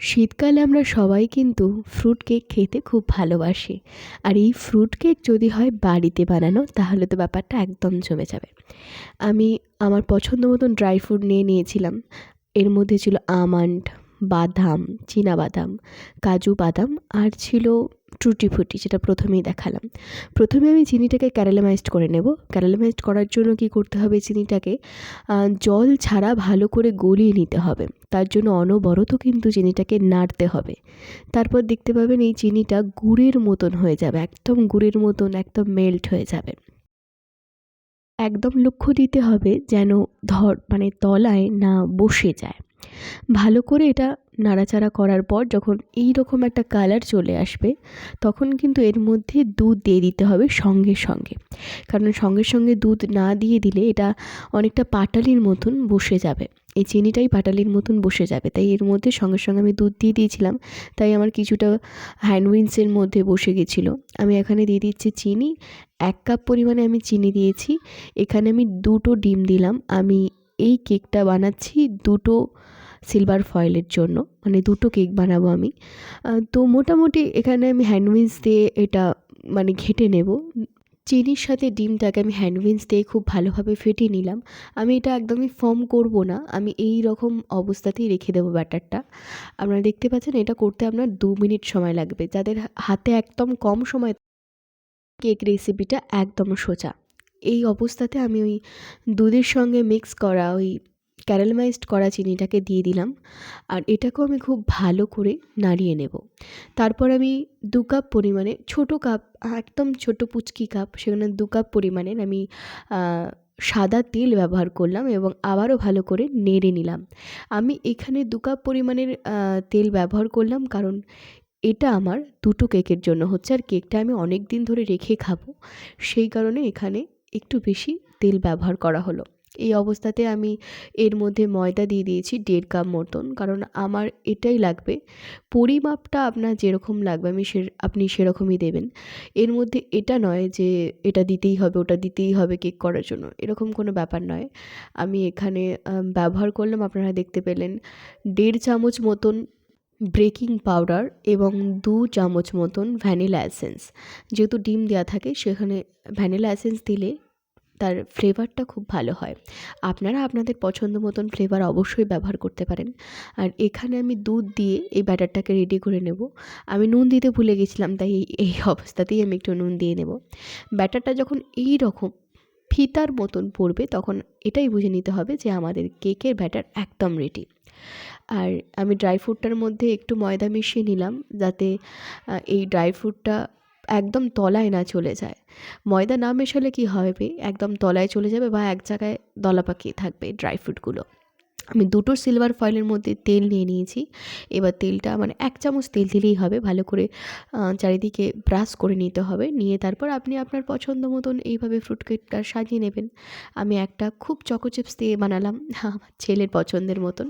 শীতকালে আমরা সবাই কিন্তু ফ্রুট কেক খেতে খুব ভালোবাসি। আর এই ফ্রুট কেক যদি হয় বাড়িতে বানানো, তাহলে তো ব্যাপারটা একদম জমে যাবে। আমি আমার পছন্দ মতন ড্রাই ফ্রুট নিয়ে নিয়েছিলাম। এর মধ্যে ছিল আমন্ড বাদাম বাদাম, কাজু বাদাম আর ছিল টুটি ফুটি যেটা প্রথমেই দেখালাম। প্রথমে আমি চিনিটাকে ক্যারালামাইজড করে নেব। ক্যারালামাইজড করার জন্য কী করতে হবে চিনিটাকে? জল ছাড়া ভালো করে গলিয়ে নিতে হবে। তার জন্য অনবরত কিন্তু চিনিটাকে নাড়তে হবে। তারপর দেখতে পাবেন এই চিনিটা গুড়ের মতন হয়ে যাবে, একদম গুড়ের মতন, একদম মেল্ট হয়ে যাবে। একদম লক্ষ্য দিতে হবে যেন ধর মানে তলায় না বসে যায়। ভালো করে এটা নাড়াচাড়া করার পর যখন এই রকম একটা কালার চলে আসবে, তখন কিন্তু এর মধ্যে দুধ দিয়ে দিতে হবে সঙ্গে সঙ্গে। কারণ সঙ্গে সঙ্গে দুধ না দিয়ে দিলে এটা অনেকটা পাটালির মতন বসে যাবে। এই চিনিটাই পাটালির মতন বসে যাবে। তাই এর মধ্যে সঙ্গে সঙ্গে আমি দুধ দিয়ে দিয়েছিলাম, তাই আমার কিছুটা হ্যান্ডউইন্সের মধ্যে বসে গেছিল। আমি এখানে দিয়ে দিচ্ছি চিনি, এক কাপ পরিমাণে আমি চিনি দিয়েছি। এখানে আমি দুটো ডিম দিলাম। আমি এই কেকটা বানাচ্ছি দুটো সিলভার ফয়েলের জন্য মানে দুটো কেক বানাবো আমি। তো মোটামুটি এখানে আমি হ্যান্ডউইন্স দিয়ে এটা মানে ঘেটে নেব। চিনির সাথে ডিমটাকে আমি হ্যান্ডউইচ দিয়ে খুব ভালোভাবে ফেটিয়ে নিলাম। আমি এটা একদমই ফর্ম করব না। আমি এই রকম অবস্থাতেই রেখে দেবো ব্যাটারটা। আপনারা দেখতে পাচ্ছেন, এটা করতে আপনার দু মিনিট সময় লাগবে। যাদের হাতে একদম কম সময় কেক রেসিপিটা একদম সোজা। এই অবস্থাতে আমি ওই দুধের সঙ্গে মিক্স করা ওই ক্যারামেলাইজড করা চিনিটাকে দিয়ে দিলাম আর এটাকেও আমি খুব ভালো করে নাড়িয়ে নেব। তারপর আমি দু কাপ পরিমাণে ছোটো কাপ, একদম ছোটো পুচকি কাপ, সেখানে দু কাপ পরিমাণের আমি সাদা তেল ব্যবহার করলাম এবং আবারও ভালো করে নেড়ে নিলাম। আমি এখানে দু কাপ পরিমাণের তেল ব্যবহার করলাম কারণ এটা আমার দুটো কেকের জন্য হচ্ছে আর কেকটা আমি অনেক দিন ধরে রেখে খাব, সেই কারণে এখানে একটু বেশি তেল ব্যবহার করা হলো। এই অবস্থাতে আমি এর মধ্যে ময়দা দিয়ে দিয়েছি দেড় কাপ মতন। কারণ আমার এটাই লাগবে। পরিমাপটা আপনার যেরকম লাগবে, আমি সে, আপনি সেরকমই দেবেন। এর মধ্যে এটা নয় যে এটা দিতেই হবে, ওটা দিতেই হবে কেক করার জন্য। এরকম কোনো ব্যাপার নয়। আমি এখানে ব্যবহার করলাম, আপনারা দেখতে পেলেন। দেড় চামচ মতন ব্রেকিং পাউডার এবং দু চামচ মতন ভ্যানিলা এসেন্স। যেহেতু ডিম দেওয়া থাকে, সেখানে ভ্যানিলা এসেন্স দিলে তার ফ্লেভারটা খুব ভালো হয়। আপনারা আপনাদের পছন্দ মতন ফ্লেভার অবশ্যই ব্যবহার করতে পারেন। আর এখানে আমি দুধ দিয়ে এই ব্যাটারটাকে রেডি করে নেব। আমি নুন দিতে ভুলে গেছিলাম, তাই এই অবস্থাতেই আমি একটু নুন দিয়ে নেব। ব্যাটারটা যখন এই রকম ফিতার মতন পড়বে, তখন এটাই বুঝে নিতে হবে যে আমাদের কেকের ব্যাটার একদম রেডি আর আমি ড্রাই ফ্রুটটার মধ্যে একটু ময়দা মিশিয়ে নিলাম, যাতে এই ড্রাই ফ্রুটটা একদম তলায় না চলে যায়। ময়দা না মেশালে কী হবে? একদম তলায় চলে যাবে বা এক জায়গায় দলা পাকিয়ে থাকবে ড্রাই ফ্রুটগুলো আমি দুটো সিলভার ফয়েলের মধ্যে তেল নিয়ে নিয়েছি। এবার তেলটা মানে এক চামচ তেল দিলেই হবে। ভালো করে চারিদিকে ব্রাশ করে নিতে হবে। নিয়ে তারপর আপনি আপনার পছন্দ মতন এইভাবে ফ্রুট কেকটা সাজিয়ে নেবেন। আমি একটা খুব চকো চিপস দিয়ে বানালাম আমার ছেলের পছন্দের মতন।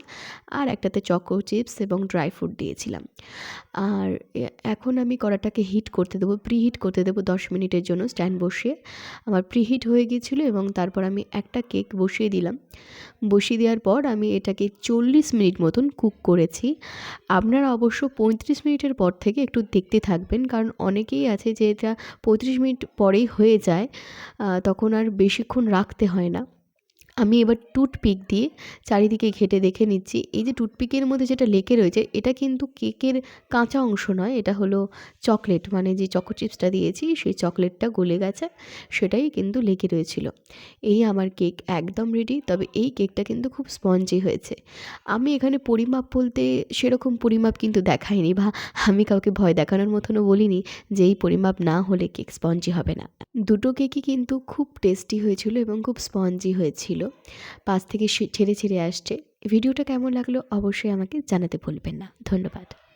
আর একটাতে চকো চিপস এবং ড্রাই ফ্রুট দিয়েছিলাম। আর এখন আমি কড়াটাকে হিট করতে দেবো প্রি হিট করতে দেবো দশ মিনিটের জন্য স্ট্যান্ড বসিয়ে। আমার প্রি হিট হয়ে গিয়েছিল এবং তারপর আমি একটা কেক বসিয়ে দিলাম। বসিয়ে দেওয়ার পর আমি এটাকে চল্লিশ মিনিট মতন কুক করেছি। আপনারা অবশ্য পঁয়ত্রিশ মিনিটের পর থেকে একটু দেখতে থাকবেন, কারণ অনেকেই আছে যে এটা পঁয়ত্রিশ মিনিট পরেই হয়ে যায় তখন আর বেশিক্ষণ রাখতে হয় না। আমি এবার টুথপিক দিয়ে চারিদিকে ঘেটে দেখে নিচ্ছি। এই যে টুথপিকের মধ্যে যেটা লেকে রয়েছে, এটা কিন্তু কেকের কাঁচা অংশ নয়, এটা হলো চকলেট। মানে যে চকো চিপসটা দিয়েছি, সেই চকলেটটা গলে গেছে, সেটাই কিন্তু লেকে রয়েছিল। এই আমার কেক একদম রেডি তবে এই কেকটা কিন্তু খুব স্পঞ্জি হয়েছে। আমি এখানে পরিমাপ বলতে সেরকম পরিমাপ কিন্তু দেখাইনি বা আমি কাউকে ভয় দেখানোর মতনও বলিনি যে এই পরিমাপ না হলে কেক স্পঞ্জি হবে না। দুটো কেকই কিন্তু খুব টেস্টি হয়েছিল এবং খুব স্পঞ্জি হয়েছিল। পাশ থেকে ছেড়ে ছেড়ে আসছে। ভিডিওটা কেমন লাগল অবশ্যই আমাকে জানাতে ভুলবেন না। ধন্যবাদ।